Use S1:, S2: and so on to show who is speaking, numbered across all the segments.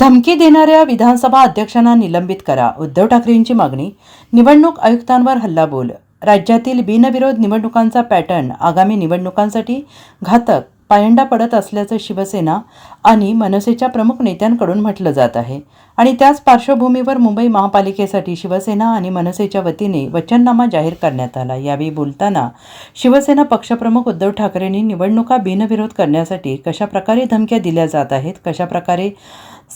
S1: धमकी देणाऱ्या विधानसभा अध्यक्षांना निलंबित करा. उद्धव ठाकरेंची मागणी निवडणूक आयुक्तांवर हल्लाबोल. राज्यातील बिनविरोध निवडणुकांचा पॅटर्न आगामी निवडणुकांसाठी घातक. पायंडा पडत असल्याचं शिवसेना आणि मनसेच्या प्रमुख नेत्यांकडून म्हटलं जात आहे. आणि त्याच पार्श्वभूमीवर मुंबई महापालिकेसाठी शिवसेना आणि मनसेच्या वतीने वचननामा जाहीर करण्यात आला. यावेळी बोलताना शिवसेना पक्षप्रमुख उद्धव ठाकरेंनी निवडणुका बिनविरोध करण्यासाठी कशाप्रकारे धमक्या दिल्या जात आहेत कशाप्रकारे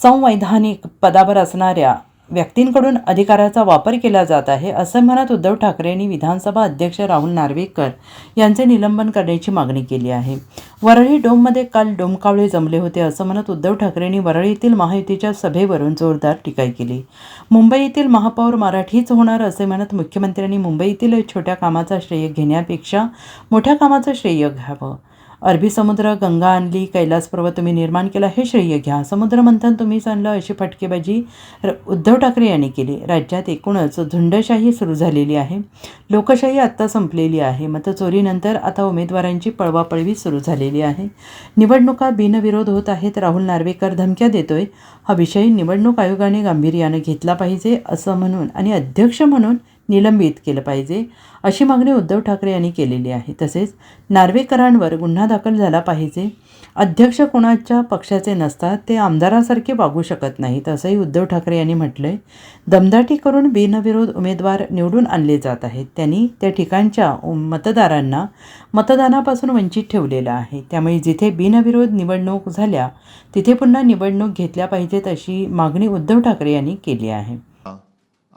S1: संवैधानिक पदावर असणाऱ्या व्यक्तींकडून अधिकाराचा वापर केला जात आहे असं म्हणत उद्धव ठाकरेंनी विधानसभा अध्यक्ष राहुल नार्वेकर यांचे निलंबन करण्याची मागणी केली आहे. वरळी डोममध्ये काल डोमकावळे जमले होते असं म्हणत उद्धव ठाकरेंनी वरळीतील महायुतीच्या सभेवरून जोरदार टीका केली. मुंबईतील महापौर मराठीच होणार असे म्हणत मुख्यमंत्र्यांनी मुंबईतील छोट्या कामाचा श्रेय घेण्यापेक्षा मोठ्या कामाचं श्रेय घ्यावं. अरबी समुद्र गंगा आणली कैलास पर्वत तुम्ही निर्माण केला हे श्रेय घ्या. समुद्र मंथन तुम्हीच आणलं अशी फटकेबाजी र- उद्धव ठाकरे यांनी केली. राज्यात एकूणच झुंडशाही सुरू झालेली आहे. लोकशाही आत्ता संपलेली आहे. मतचोरीनंतर आता उमेदवारांची पळवापळवी सुरू झालेली आहे. निवडणुका बिनविरोध होत आहेत राहुल नार्वेकर धमक्या देतोय. हा विषय निवडणूक आयोगाने गांभीर्यानं घेतला पाहिजे असं म्हणून आणि अध्यक्ष म्हणून निलंबित केलं पाहिजे. अशी मागणी उद्धव ठाकरे यांनी केलेली आहे. तसेच नार्वेकरांवर गुन्हा दाखल झाला पाहिजे. अध्यक्ष कोणाच्या पक्षाचे नसतात ते आमदारासारखे वागू शकत नाहीत असंही उद्धव ठाकरे यांनी म्हटलंय. दमदाटी करून बिनविरोध उमेदवार निवडून आणले जात आहेत. त्यांनी त्या ठिकाणच्या मतदारांना मतदानापासून वंचित ठेवलेलं आहे. त्यामुळे जिथे बिनविरोध निवडणूक झाल्या तिथे पुन्हा निवडणूक घेतल्या पाहिजेत अशी मागणी उद्धव ठाकरे यांनी केली आहे.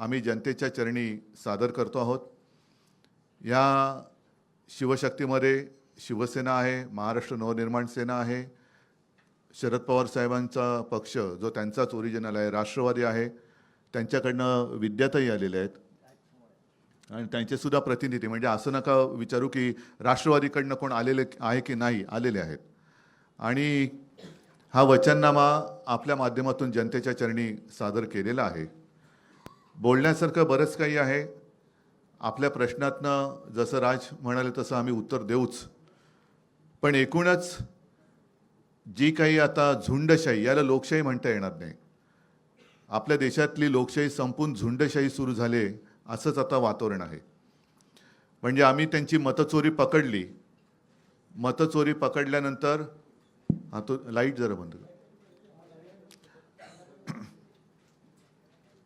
S2: आम्ही जनतेच्या चरणी सादर करतो आहोत. या शिवशक्तीमध्ये शिवसेना आहे महाराष्ट्र नवनिर्माण सेना आहे. शरद पवार साहेबांचा पक्ष जो त्यांचाच ओरिजिनल आहे राष्ट्रवादी आहे. त्यांच्याकडनं विद्यातही आलेले आहेत. आणि त्यांचेसुद्धा प्रतिनिधी म्हणजे असं नका विचारू की राष्ट्रवादीकडनं कोण आलेले आहे की नाही आलेले आहेत. आणि हा वचननामा आपल्या माध्यमातून जनतेच्या चरणी सादर केलेला आहे. बोलण्यासारखं बरंच काही आहे. आपल्या प्रश्नातनं जसं राज म्हणाले तसं आम्ही उत्तर देऊच. पण एकूणच जी काही आता झुंडशाही याला लोकशाही म्हणता येणार नाही. आपल्या देशातली लोकशाही संपून झुंडशाही सुरू झाले असंच आता वातावरण आहे. म्हणजे आम्ही त्यांची मतचोरी पकडली. मतचोरी पकडल्यानंतर हा तो लाइट जरा बंद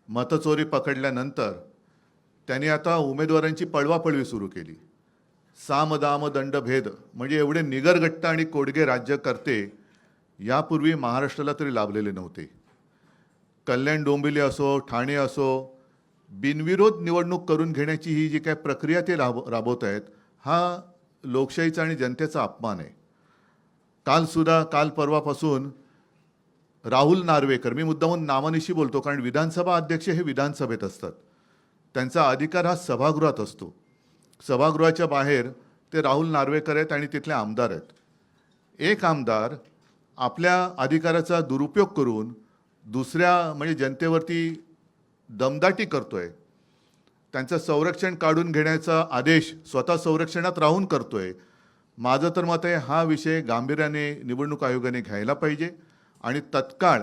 S2: मतचोरी पकडल्यानंतर त्यांनी आता उमेदवारांची पळवापळवी सुरू केली. साम दाम दंड भेद म्हणजे एवढे निगरगट्ट आणि कोडगे राज्य करते यापूर्वी महाराष्ट्राला तरी लाभलेले नव्हते. कल्याण डोंबिवली असो ठाणे असो बिनविरोध निवडणूक करून घेण्याची ही जी काय प्रक्रिया ते राब राबवत आहेत हा लोकशाहीचा आणि जनतेचा अपमान आहे. कालसुद्धा काल परवापासून राहुल नार्वेकर मी मुद्दामून नामानिशी बोलतो कारण विधानसभा अध्यक्ष हे विधानसभेत असतात. त्यांचा अधिकार हा सभागृहात असतो. सभागृहाच्या बाहेर ते राहुल नार्वेकर आहेत आणि तिथले आमदार आहेत. एक आमदार आपल्या अधिकाराचा दुरुपयोग करून दुसऱ्या म्हणजे जनतेवरती दमदाटी करतो आहे त्यांचं संरक्षण काढून घेण्याचा आदेश स्वतः संरक्षणात राहून करतो आहे माझं तर मत आहे हा विषय गांभीर्याने निवडणूक आयोगाने घ्यायला पाहिजे. आणि तत्काळ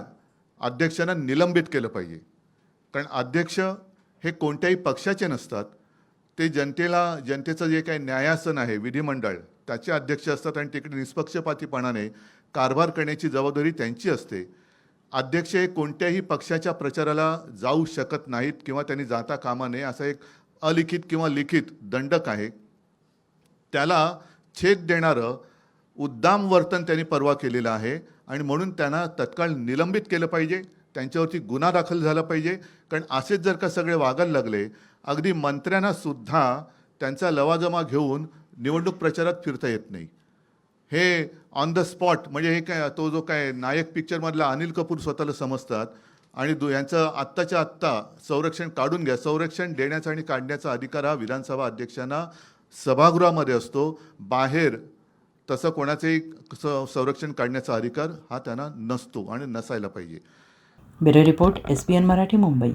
S2: अध्यक्षांना निलंबित केलं पाहिजे. कारण अध्यक्ष हे कोणत्याही पक्षाचे नसतात. ते जनतेला जनतेचं जे काही न्यायासन आहे विधिमंडळ त्याचे अध्यक्ष असतात आणि तिकडे निष्पक्षपातीपणाने कारभार करण्याची जबाबदारी त्यांची असते. अध्यक्ष हे कोणत्याही पक्षाच्या प्रचाराला जाऊ शकत नाहीत किंवा त्यांनी जाता कामा नये असा एक अलिखित किंवा लिखित दंडक आहे. त्याला छेद देणारं उद्दाम वर्तन त्यांनी परवा केलेलं आहे. आणि म्हणून त्यांना तत्काळ निलंबित केलं पाहिजे त्यांच्यावरती गुन्हा दाखल झाला पाहिजे. कारण असेच जर का सगळे वागायला लागले अगदी मंत्र्यांनासुद्धा त्यांचा लवाजमा घेऊन निवडणूक प्रचारात फिरता येत नाही. हे ऑन द स्पॉट म्हणजे हे काय तो जो काय नायक पिक्चरमधला अनिल कपूर स्वतःला समजतात आणि दु यांचं आत्ताच्या आत्ता संरक्षण काढून घ्या. संरक्षण देण्याचा आणि काढण्याचा अधिकार हा विधानसभा अध्यक्षांना सभागृहामध्ये असतो. बाहेर तसं कोणाचंही संरक्षण काढण्याचा अधिकार हा त्यांना नसतो आणि नसायला पाहिजे.
S1: Bureau report S P N Marathi Mumbai.